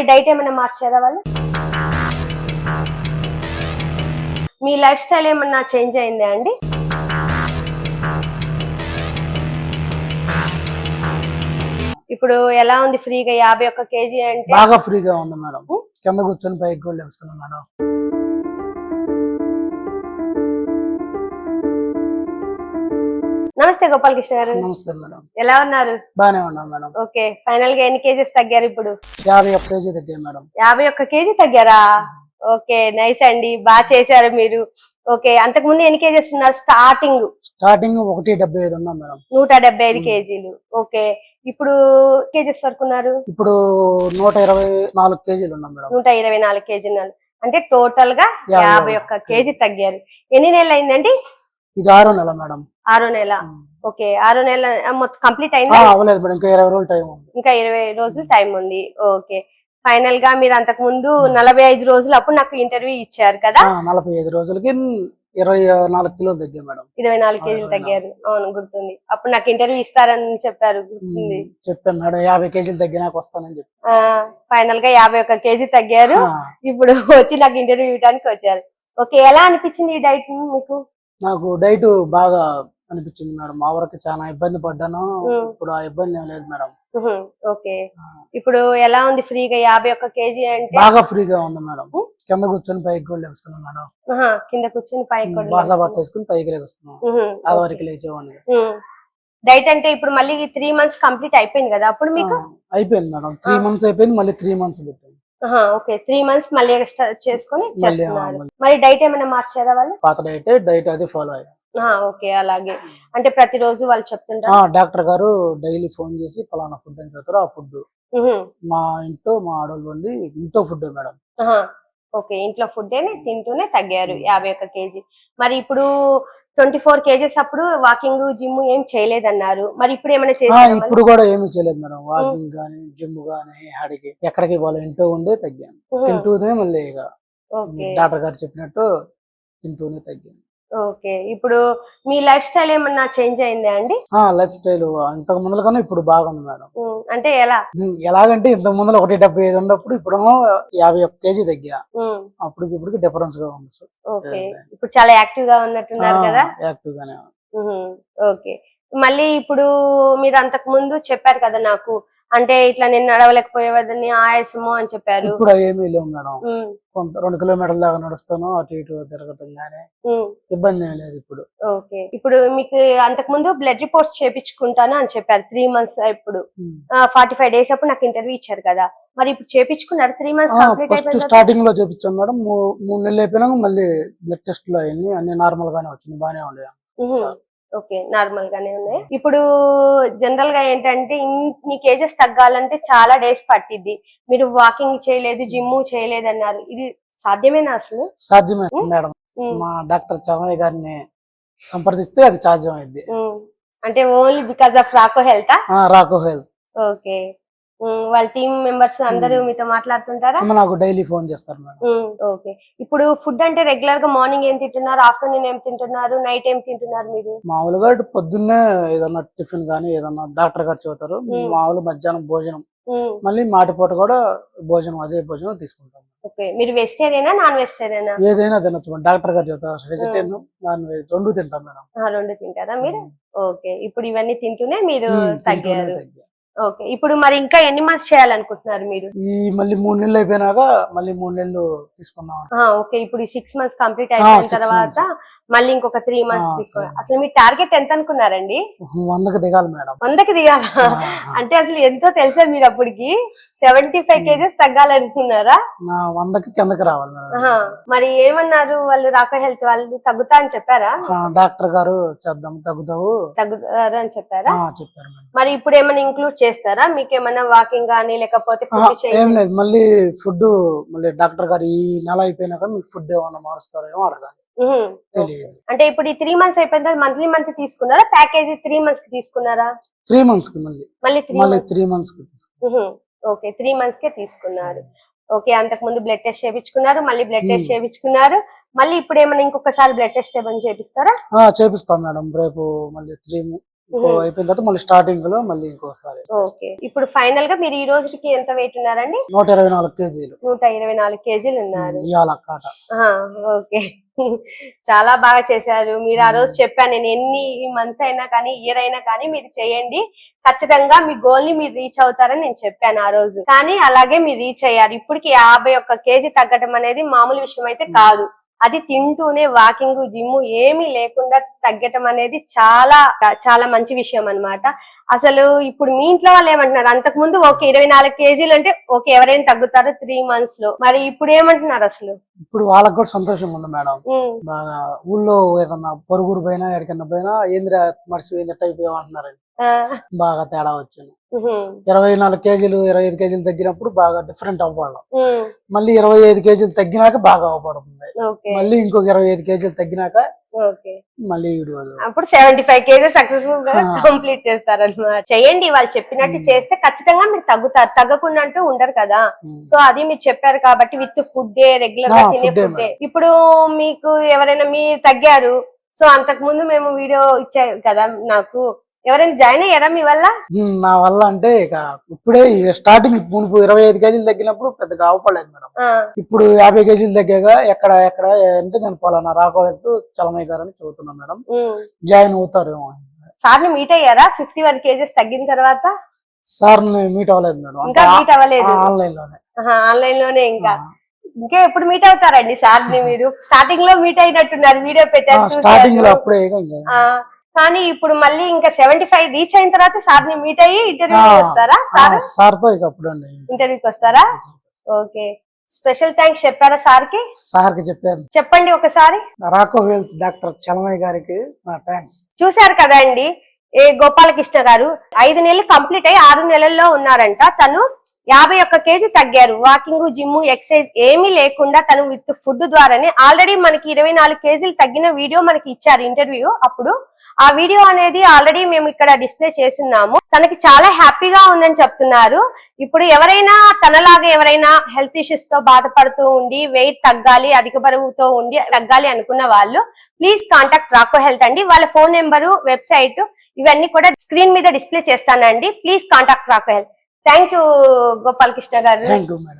మరి డైట్ ఏమైనా మార్చారా వాళ్ళు? మీ లైఫ్ స్టైల్ ఏమన్నా చేంజ్ అయిందా అండి? ఇప్పుడు ఎలా ఉంది ఫ్రీగా? యాభై ఒక్క కేజీ అంటే బాగా ఫ్రీగా ఉంది మేడం. కింద కూర్చొని పైకి కూడా లేపుస్తున్నాం మేడం. నమస్తే గోపాలకృష్ణ గారు. నమస్తే మేడం. ఎలా ఉన్నారు? బాగానే ఉన్నాం మేడం. ఓకే ఫైనల్గా ఎన్ని కేజెస్ తగ్గారు ఇప్పుడు? యాభై ఒక్క కేజీ తగ్గాయి మేడం. యాభై ఒక్క కేజీ తగ్గారా? ఓకే నైస్ అండి. బాగా చేశారు మీరు. ఓకే అంతకు ముందు ఎన్ని కేజెస్ ఉన్నారు? స్టార్టింగ్ స్టార్టింగ్ ఒకటి డెబ్బై ఐదు ఉన్నాం మేడం. నూట డెబ్బై ఐదు కేజీలు. ఓకే ఇప్పుడు కేజెస్ వరకు ఉన్నారు? ఇప్పుడు నూట ఇరవై నాలుగు కేజీలు ఉన్నాం మేడం. నూట ఇరవై నాలుగు కేజీలు అంటే టోటల్గా యాభై ఒక్క కేజీ. తగ్గారు. ఎన్ని నెలలు అయిందండి? ఇది ఆరో నెల మేడం. ఆరో నెల. ఓకే ఆరో నెల మొత్తం కంప్లీట్ అయిందా? అవ్వలేదు మేడం ఇంకా ఇరవై రోజులు టైం ఉంది. ఇంకా ఇరవై రోజులు టైం ఉంది. ఓకే. ఫైనల్గా మీరు అంతకు ముందు నలభై ఐదు రోజులు అప్పుడు నాకు ఇంటర్వ్యూ ఇచ్చారు కదా? నలభై ఐదు రోజులకి ఇరవై నాలుగు కిలోలు తగ్గాయి మేడం. ఇరవై నాలుగు కేజీలు తగ్గారు. అవును గుర్తుంది. అప్పుడు నాకు ఇంటర్వ్యూ ఇస్తారని చెప్పారు గుర్తుంది. చెప్పాను మేడం యాభై కేజీలు తగ్గినాక వస్తానని చెప్పి ఫైనల్గా యాభై ఒక్క కేజీ తగ్గారు. ఇప్పుడు వచ్చి నాకు ఇంటర్వ్యూ ఇవ్వడానికి వచ్చారు. ఓకే ఎలా అనిపించింది ఈ డైట్ మీకు? నాకు డైట్ బాగా అనిపించింది మేడం. మా వరకు చాలా ఇబ్బంది పడ్డాను. ఇప్పుడు ఆ ఇబ్బంది ఏం లేదు మేడం. ఓకే. ఇప్పుడు ఎలా ఉంది ఫ్రీగా యాభై ఒక్క కేజీ అంటే? బాగా ఫ్రీగా ఉంది మేడం. కింద కూర్చొని పైకి కూడా లేపుస్తున్నాం మేడం. కింద కూర్చొని పైకి బాసా లేస్తున్నాం. పట్టేసుకుని పైకి లేకొస్తున్నాం ఉహుం, అది. వరకు లేచేవాడిని. డైట్ అంటే ఇప్పుడు మళ్ళీ త్రీ మంత్స్ కంప్లీట్ అయిపోయింది కదా అప్పుడు మీకు? అయిపోయింది మేడం. త్రీ. మంత్స్ అయిపోయింది మళ్ళీ త్రీ మంత్స్ పెట్టాను. ఓకే. త్రీ మంత్స్ మళ్ళీ ఎక్స్ట్రా చేసుకొని చేస్తున్నారు. మళ్ళీ. మరి డైట్ ఏమైనా మార్చారా వాళ్ళు? పాత డైట్ డైట్ అది ఫాలో అయ్యా. ఓకే అలాగే. అంటే ప్రతిరోజు వాళ్ళు చెప్తుంటారు? డాక్టర్ గారు డైలీ ఫోన్ చేసి పలానా ఫుడ్ అని చెప్తారు ఆ ఫుడ్. మా ఇంట్లో మా ఆడవాళ్ళు ఇంట్లో ఫుడ్ మేడం. ఓకే ఇంట్లో ఫుడ్ తింటూనే తగ్గారు యాభై ఒక్క కేజీ. మరి ఇప్పుడు ట్వంటీ ఫోర్ కేజెస్ అప్పుడు వాకింగ్ జిమ్ ఏం చేయలేదన్నారు. మరి ఇప్పుడు ఏమైనా మళ్ళీ? ఇప్పుడు కూడా ఏమీ చేయలేదు మేడం. వాకింగ్ గానీ జిమ్ గానీ ఆడికి ఎక్కడికి వాళ్ళ ఇంట్లో ఉండే తగ్గాను. తింటూనే మళ్ళీ ఇక డాక్టర్ గారు చెప్పినట్టు తింటూనే తగ్గాను. ఓకే. ఇప్పుడు మీ లైఫ్ స్టైల్ ఏమన్నా చేంజ్ అయిందా అండి? ఆ లైఫ్ స్టైల్ ఇంతకు ముందుల కన్నా ఇప్పుడు బాగుంది మేడం. అంటే ఎలా? ఎలాగంటే ఇంతకు ముందుల ఒకటి డెబ్బై ఐదు ఉన్నప్పుడు ఇప్పుడు యాభై ఒక్క కేజీ తగ్గా. ఉమ్, అప్పటికి ఇప్పటికి డిఫరెన్స్గా ఉంది ఓకే. ఇప్పుడు చాలా యాక్టివ్గా ఉన్నట్టున్నారు కదా? యాక్టివ్ గానే ఓకే. మళ్ళీ ఇప్పుడు మీరు అంతకు ముందు చెప్పారు కదా నాకు అంటే ఇట్లా నేను నడవలేకపోయేవద్దని ఆయాసము అని చెప్పారు. ఇప్పుడు ఏమీ లేవు మేడం. కొంత రెండు కిలోమీటర్ల దాకా నడుస్తాను అటు ఇటు తిరగటం గానీ ఇబ్బంది ఏం లేదు ఇప్పుడు. ఓకే. ఇప్పుడు మీకు అంతకు ముందు బ్లడ్ రిపోర్ట్స్ చేపించుకుంటాను అని చెప్పారు త్రీ మంత్స్ ఇప్పుడు. ఫార్టీ ఫైవ్ డేస్ అప్పుడు నాకు ఇంటర్వ్యూ ఇచ్చారు కదా. మరి ఇప్పుడు చేపించుకున్నారు త్రీ మంత్స్ ఫస్ట్ స్టార్టింగ్లో చేపించాం మేడం. మూడు నెలలు అయిపోయినాక మళ్ళీ బ్లడ్ టెస్ట్లో అన్ని నార్మల్ గానే వచ్చింది బానే ఉండే. ఓకే నార్మల్ గానే ఉన్నాయి. ఇప్పుడు జనరల్గా ఏంటంటే ఇన్ని కేజెస్ తగ్గాలంటే చాలా డేస్ పట్టిద్ది. మీరు వాకింగ్ చేయలేదు జిమ్ చేయలేదు అన్నారు ఇది సాధ్యమేనా అసలు? సాధ్యమే. మేడం. మా డాక్టర్ చరమయ్య గారిని సంప్రదిస్తే అది సాధ్యం అయింది ఉమ్. అంటే only because of Rako Health? Rako Health. Okay. వాళ్ళ టీమ్ మెంబర్స్ అందరూ. మీతో మాట్లాడుతుంటారా? నాకు డైలీ ఫోన్ చేస్తారు ఓకే. ఇప్పుడు ఫుడ్ అంటే రెగ్యులర్గా మార్నింగ్ ఏం తింటున్నారు? ఆఫ్టర్నూన్ ఏం తింటున్నారు? నైట్ ఏం తింటున్నారు మీరు? మామూలుగా పొద్దున్నే ఏదన్నా టిఫిన్ గానీ ఏదన్నా డాక్టర్ గారు ఉమ్. మామూలు మధ్యాహ్నం భోజనం. మళ్ళీ మాటిపూట కూడా భోజనం అదే భోజనం తీసుకుంటాం. ఓకే. మీరు వెజిటేరియనా నాన్ వెజిటేరియనా? ఏదైనా తినొచ్చు. డాక్టర్ గారు చెబుతారు. వెజిటేరియన్ నాన్ వెజ్ రెండు తింటాం మేడం. ఆ, రెండు తింటారా మీరు? ఓకే. ఇప్పుడు ఇవన్నీ తింటూనే మీరు తగ్గారు. తగ్గా. ఓకే. ఇప్పుడు మరి ఇంకా ఎన్ని మంత్స్ చేయాలనుకుంటున్నారు మీరు? ఈ మళ్ళీ మూడు నెలలు అయిపోయినాక మళ్ళీ మూడు నెలలు తీసుకుందాం. ఆ, ఓకే. ఇప్పుడు ఈ సిక్స్ మంత్స్ కంప్లీట్ అయిపోయిన six తర్వాత మళ్ళీ ఇంకొక త్రీ మంత్స్ three అసలు మీ టార్గెట్ ఎంత అనుకున్నారండి? వందకు దిగాలి మేడం. వందకి దిగాల? అంటే అసలు ఎంతో తెలుసా మీరు అప్పటికి? సెవెంటీ ఫైవ్ కేజెస్ తగ్గాలనుకున్నారా? వందకి కిందకి రావాలి. మరి ఏమన్నారు వాళ్ళు రాక హెల్త్ వాళ్ళు? తగ్గుతా అని చెప్పారా? డాక్టర్ గారు చేద్దాం తగ్గుతావు. తగ్గుతారు అని చెప్పారా? చెప్పారు మరి ఇప్పుడు ఏమైనా ఇంక్లూడ్ చేస్తారా? మీకు ఏమైనా వాకింగ్ కానీ లేకపోతే ఏం లేదు. మళ్ళీ ఫుడ్ మళ్ళీ డాక్టర్ గారు ఈ నెల అయిపోయినాక మీకు ఫుడ్ ఏమన్నా మారుస్తారేమో అడగాలి. తెలియదు. అంటే ఇప్పుడు ఈ త్రీ మంత్స్ అయిపోయిన తర్వాత మంత్లీ మంత్ తీసుకున్నారా? ప్యాకేజీ త్రీ మంత్స్కి తీసుకున్నారా? త్రీ మంత్స్కి మళ్ళీ. మళ్ళీ త్రీ మళ్ళీ త్రీ మంత్స్కి తీసుకు ఓకే త్రీ మంత్స్ కే తీసుకున్నారు. ఓకే అంతకు ముందు బ్లడ్ టెస్ట్ చేయించుకున్నారు మళ్ళీ బ్లడ్ టెస్ట్. చేయించుకున్నారు. మళ్ళీ ఇప్పుడు ఏమైనా ఇంకొకసారి బ్లడ్ టెస్ట్ ఏమైనా చేపిస్తారా? చేపిస్తాం మేడం. రేపు మళ్ళీ త్రీ అయిపోయిన తర్వాత మళ్ళీ స్టార్టింగ్లో మళ్ళీ ఇంకోసారి. ఓకే. ఇప్పుడు ఫైనల్గా మీరు ఈ రోజుకి ఎంత వెయిట్ ఉన్నారండి? నూట ఇరవై నాలుగు కేజీలు. నూట ఇరవై నాలుగు కేజీలు ఉన్నారు. ఇవాళ కాట ఓకే. చాలా బాగా చేశారు. మీరు ఆ రోజు చెప్పాను నేను ఎన్ని మంత్స్ అయినా కానీ ఇయర్ అయినా కానీ మీరు చేయండి. ఖచ్చితంగా మీ గోల్ని మీరు రీచ్ అవుతారని నేను చెప్పాను ఆ రోజు. కానీ అలాగే మీరు రీచ్ అయ్యారు. ఇప్పటికి యాభై ఒక్క కేజీ తగ్గడం అనేది మామూలు విషయం అయితే కాదు. అది తింటూనే వాకింగ్ జిమ్ ఏమీ లేకుండా తగ్గటం అనేది చాలా చాలా మంచి విషయం అన్నమాట. అసలు ఇప్పుడు మీ ఇంట్లో వాళ్ళు ఏమంటున్నారు? అంతకు ముందు ఓకే ఇరవై నాలుగు కేజీలు అంటే ఓకే ఎవరైనా తగ్గుతారు త్రీ మంత్స్లో. మరి ఇప్పుడు ఏమంటున్నారు అసలు? ఇప్పుడు వాళ్ళకి కూడా సంతోషంగా ఉంది మేడం. ఊళ్ళో ఏదన్నా పొరుగురు పోయినా ఎక్కడికన్నా పోయినా ఏందిరా మర్చిపోయింది అయిపోయావు అంటున్నారండి ఆ, బాగా తేడా వచ్చింది. ఇరవై నాలుగు కేజీలు ఇరవై ఐదు కేజీలు తగ్గినప్పుడు బాగా డిఫరెంట్ అవ్వాలి ఉమ్, మళ్ళీ ఇరవై ఐదు కేజీలు తగ్గినాక బాగా అవపడుతుంది. ఓకే. మళ్ళీ ఇంకొక ఇరవై ఐదు కేజీలు తగ్గినాక ఓకే. మళ్ళీ అప్పుడు సెవెంటీ ఫైవ్ కేజెస్ సక్సెస్ఫుల్గా ఆ. కంప్లీట్ చేస్తారు అనమాట చేయండి వాళ్ళు చెప్పినట్టు. చేస్తే ఖచ్చితంగా మీరు తగ్గుతారు. తగ్గకుండా అంటూ ఉండరు కదా. సో అది మీరు చెప్పారు కాబట్టి విత్ ఫుడ్ రెగ్యులర్గా తినే ఫుడ్ ఇప్పుడు మీకు ఎవరైనా మీరు తగ్గారు సో అంతకు ముందు మేము వీడియో ఇచ్చారు కదా నాకు ఎవరైనా జాయిన్ అయ్యారా మీ వల్ల? నా వల్ల అంటే ఇక ఇప్పుడే స్టార్టింగ్ మునుపు ఇరవై ఐదు కేజీలు తగ్గినప్పుడు పెద్దగా అవపడలేదు మేడం. ఇప్పుడు యాభై కేజీలు తగ్గాక ఎక్కడ ఎక్కడ అంటే నేను పలానా రాకో వెళ్తూ చలమయ్య గారు అని చెబుతున్నాను మేడం. జాయిన్ అవుతారేమో సార్ని మీట్ అయ్యారా? ఫిఫ్టీ వన్ కేజెస్ తగ్గిన తర్వాత? సార్ మీట్ అవ్వలేదు మేడం. ఇంకా మీట్ అవ్వలేదు. ఆన్లైన్లోనే. ఆన్లైన్లోనే ఇంకా. ఇంకా ఎప్పుడు మీట్ అవుతారండి సార్ని మీరు? స్టార్టింగ్లో మీట్ అయినట్టున్నారు వీడియో పెట్టారు స్టార్టింగ్లో. అప్పుడే కానీ ఇప్పుడు మళ్ళీ ఇంకా సెవెంటీ ఫైవ్ రీచ్ అయిన తర్వాత సార్ని మీట్ అయ్యి ఇంటర్వ్యూ ఆ, సార్? సార్తో ఇంటర్వ్యూకి వస్తారా? ఓకే. స్పెషల్ థ్యాంక్స్ చెప్పారా సార్కి సార్కి చెప్పాను. చెప్పండి ఒకసారి. రాకో హెల్త్ డాక్టర్ చలమయ్య గారికి నా థ్యాంక్స్ చూశారు కదా అండి ఏ గోపాలకృష్ణ గారు ఐదు నెలలు కంప్లీట్ అయ్యి ఆరు నెలల్లో ఉన్నారంట. తను యాభై ఒక్క కేజీ తగ్గారు. వాకింగ్ జిమ్ ఎక్సర్సైజ్ ఏమీ లేకుండా తను విత్ ఫుడ్ ద్వారానే ఆల్రెడీ మనకి ఇరవై నాలుగు కేజీలు తగ్గిన వీడియో మనకి ఇచ్చారు ఇంటర్వ్యూ అప్పుడు. ఆ వీడియో అనేది ఆల్రెడీ మేము ఇక్కడ డిస్ప్లే చేస్తున్నాము. తనకి చాలా హ్యాపీగా ఉందని చెప్తున్నారు. ఇప్పుడు ఎవరైనా తనలాగా ఎవరైనా హెల్త్ ఇష్యూస్తో బాధపడుతూ ఉండి వెయిట్ తగ్గాలి అధిక బరువుతో ఉండి తగ్గాలి అనుకున్న వాళ్ళు ప్లీజ్ కాంటాక్ట్ రాకో హెల్త్ అండి. వాళ్ళ ఫోన్ నెంబరు వెబ్సైట్ ఇవన్నీ కూడా స్క్రీన్ మీద డిస్ప్లే చేస్తానండి. Please contact Rako Health. Thank you Gopalakrishna garu. Thank you madam